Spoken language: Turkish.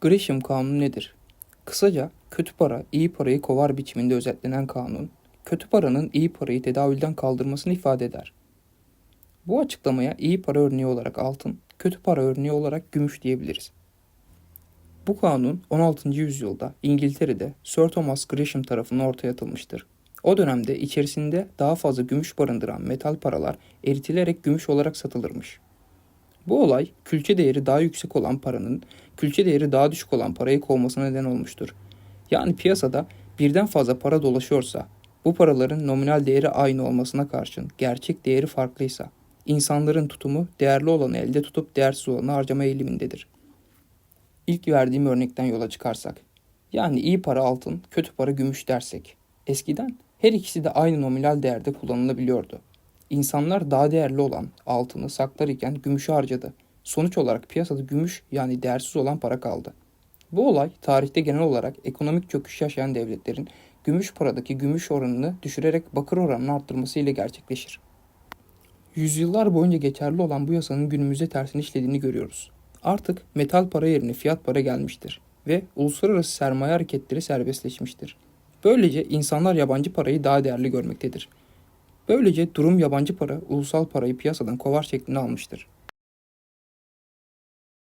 Gresham Kanunu nedir? Kısaca kötü para iyi parayı kovar biçiminde özetlenen kanun, kötü paranın iyi parayı tedavülden kaldırmasını ifade eder. Bu açıklamaya iyi para örneği olarak altın, kötü para örneği olarak gümüş diyebiliriz. Bu kanun 16. yüzyılda İngiltere'de Sir Thomas Gresham tarafından ortaya atılmıştır. O dönemde içerisinde daha fazla gümüş barındıran metal paralar eritilerek gümüş olarak satılırmış. Bu olay külçe değeri daha yüksek olan paranın külçe değeri daha düşük olan parayı kovmasına neden olmuştur. Yani piyasada birden fazla para dolaşıyorsa bu paraların nominal değeri aynı olmasına karşın gerçek değeri farklıysa insanların tutumu değerli olanı elde tutup değersiz olanı harcama eğilimindedir. İlk verdiğim örnekten yola çıkarsak yani iyi para altın, kötü para gümüş dersek eskiden her ikisi de aynı nominal değerde kullanılabiliyordu. İnsanlar daha değerli olan altını saklar iken gümüşü harcadı. Sonuç olarak piyasada gümüş yani değersiz olan para kaldı. Bu olay tarihte genel olarak ekonomik çöküş yaşayan devletlerin gümüş paradaki gümüş oranını düşürerek bakır oranını arttırması ile gerçekleşir. Yüzyıllar boyunca geçerli olan bu yasanın günümüzde tersini işlediğini görüyoruz. Artık metal para yerine fiyat para gelmiştir ve uluslararası sermaye hareketleri serbestleşmiştir. Böylece insanlar yabancı parayı daha değerli görmektedir. Böylece durum yabancı para ulusal parayı piyasadan kovar şeklini almıştır.